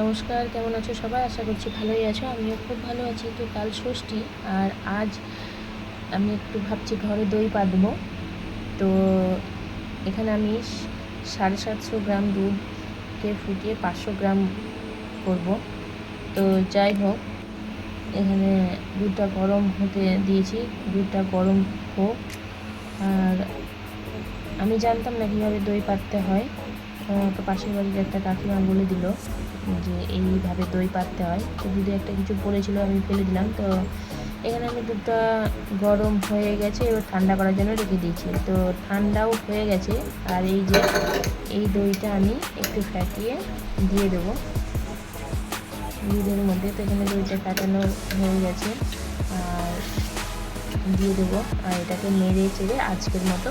নমস্কার, কেমন আছো সবাই? আশা করছি ভালোই আছো। আমিও খুব ভালো আছি। তো কাল ষষ্ঠী, আর আজ আমি একটু ভাবছি ঘরে দই পাতবো। তো এখানে আমি সাড়ে সাতশো গ্রাম দুধকে ফুটিয়ে পাঁচশো গ্রাম করব। তো যাই হোক, এখানে দুধটা গরম হতে দিয়েছি। দুধটা গরম হোক। আর আমি জানতাম না কীভাবে দই পাততে হয়। আমাকে পাশের বাড়ির একটা কাকিমা বলে দিল যে, এইভাবে দই পাততে হয়। তো দুধে একটা কিছু পড়েছিল, আমি ফেলে দিলাম। তো এখানে আমি দুধটা গরম হয়ে গেছে, এবার ঠান্ডা করার জন্য রেখে দিয়েছি। তো ঠান্ডাও হয়ে গেছে, আর এই যে, এই দইটা আমি একটু ফ্যাটিয়ে দিয়ে দেবো। দুধের মধ্যে তো এখানে দইটা ফ্যাটানো হয়ে গেছে, আর দিয়ে দেবো। আর এটাকে নেড়ে চেড়ে আজকের মতো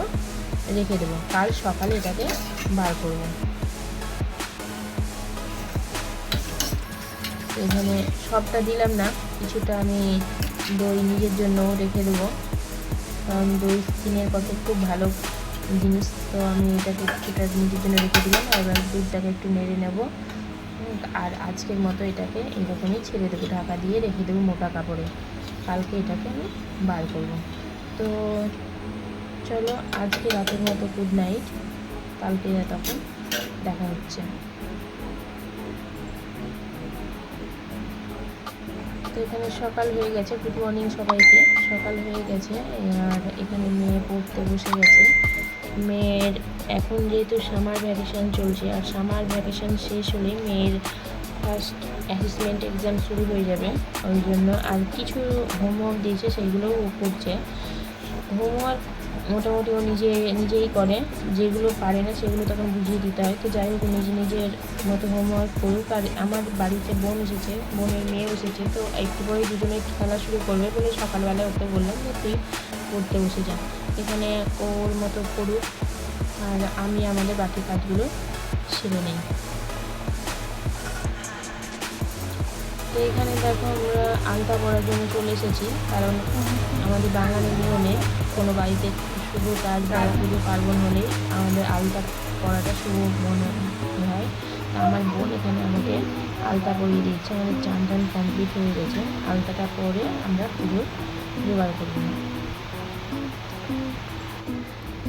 রেখে দেবো। কাল সকালে এটাকে বার করব। এখানে সবটা দিলাম না, কিছুটা আমি দই নিজের জন্য রেখে দেবো। কারণ দই স্কিনের পক্ষে খুব ভালো জিনিস, তো আমি এটাকে কিছুটা নিজের জন্য রেখে দিলাম। এবার দুধটাকে একটু নেড়ে নেব। আর আজকের মতো এটাকে এরকমই ছেড়ে দেবো, ঢাকা দিয়ে রেখে দেবো মোটা কাপড়ে। কালকে এটাকে আমি বার করব। তো চলো, আজকে রাতের মতো গুড নাইট কালকে তখন দেখা হচ্ছে তো এখানে সকাল হয়ে গেছে গুড মর্নিং সবাইকে। সকাল হয়ে গেছে, আর এখানে মেয়ে পড়তে বসে গেছে। মেয়ের এখন যেহেতু সামার ভ্যাকেশন চলছে, আর সামার ভ্যাকেশন শেষ হলে মেয়ের ফার্স্ট অ্যাসেসমেন্ট এক্সাম শুরু হয়ে যাবে। ওই জন্য আর কিছু হোমওয়ার্ক দিয়েছে সেগুলোও ও করছে। হোমওয়ার্ক মোটামুটি ও নিজে, নিজেই করে, যেগুলো পারে না সেগুলো তখন বুঝিয়ে দিতে হয়। তো যাই হোক, নিজে, নিজের মতো হোমওয়ার্ক করুক। আর আমার বাড়িতে বোন এসেছে, বোনের মেয়ে এসেছে, তো একটু পরে দুজনে খেলা শুরু করবে বলে সকালবেলায় ওকে বললাম যে, তুই পড়তে বসে যা। এখানে ওর মতো পড়ুক। আর আমি আমাদের বাকি কাজগুলো সেরে নিই। তো এখানে দেখো আমরা আলতা পরার জন্য চলে এসেছি। কারণ আমাদের বাঙালি নিয়মে কোনো বাড়িতে শুভ কাজ বা পুজো পার্বণ হলে আমাদের আলতা পরাটা শুভ মনে হয়। আমার বোন এখানে আমাকে আলতা পরিয়ে দিচ্ছে আমাদের চান টান কমপ্লিট হয়ে গেছে। আলতাটা পরে আমরা পুজো জোগাড় করব।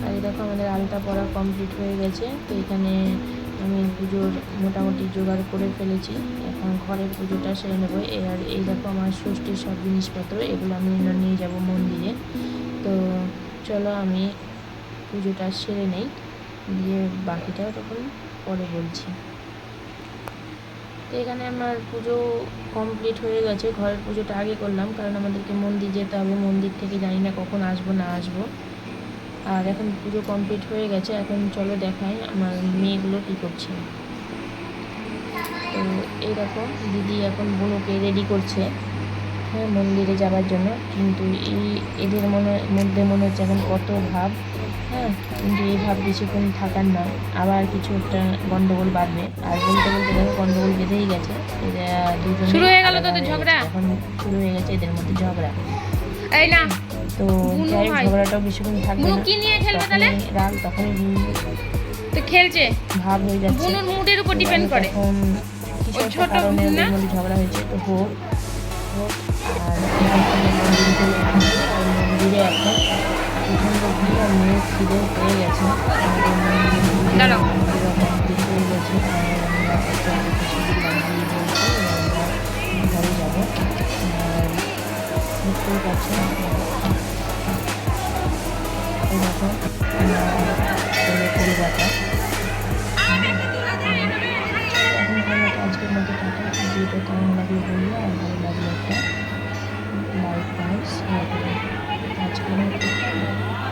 আর এই দেখো আমাদের আলতা পরা কমপ্লিট হয়ে গেছে। তো এখানে আমি পুজোর মোটামুটি জোগাড় করে ফেলেছি। এখন ঘরের পুজোটা সেরে নেব। আর এই দেখো আমার ষষ্ঠীর সব জিনিসপত্র, এগুলো আমি নিয়ে যাব মন্দিরে। তো চলো আমি পুজোটা সেরে নেই। দিয়ে বাকিটাও তখন পরে বলছি। তো এখানে আমার পুজো কমপ্লিট হয়ে গেছে। ঘরের পুজোটা আগে করলাম, কারণ আমাদেরকে মন্দির যেতে হবে। মন্দির থেকে জানি না কখন আসব, না আসব। আর এখন পুজো কমপ্লিট হয়ে গেছে এখন চলো দেখাই আমার মেয়েগুলো কী করছে। তো এইরকম দিদি এখন বোনকে রেডি করছে হ্যাঁ মন্দিরে যাওয়ার জন্য। কিন্তু এই এদের মনে মধ্যে মনে হচ্ছে এখন কত ভাব। হ্যাঁ কিন্তু এই ভাব বেশিক্ষণ থাকার নয়। আবার কিছু একটা গন্ডগোল বাঁধবে। আর বলতে বলতে দেখো গন্ডগোল বেঁধেই গেছে। এরা দুজন শুরু হয়ে গেল তোদের ঝগড়া? এখন শুরু হয়ে গেছে এদের মধ্যে ঝগড়া। এই না। তো যাই ঝগড়াটাও বেশিক্ষণ থাকবে না। কি নিয়ে খেলবে তাহলে? রাগ তখনই তো খেলছে। ভাব হয়ে যাচ্ছে। বুনুর মুডের উপর ডিপেন্ড করে। ওই ছোট কারণে না? ঝগড়া হয়েছে তো হোক। আর মন্দিরে এখন প্রচণ্ড ভিড় আর মেয়ের খিদে হয়ে গেছে আমাদের মন্দিরে দাঁড়াও। পুজো কমপ্লিট গেছে আর এই দেখো আমার পরিবারটা এখন ভালো আজকের মতো টাটা ভিডিওটা কেমন লাগল বলল আর ভালো লাগল একটা লাইক কমেন্ট শেয়ার করো আজকের মতো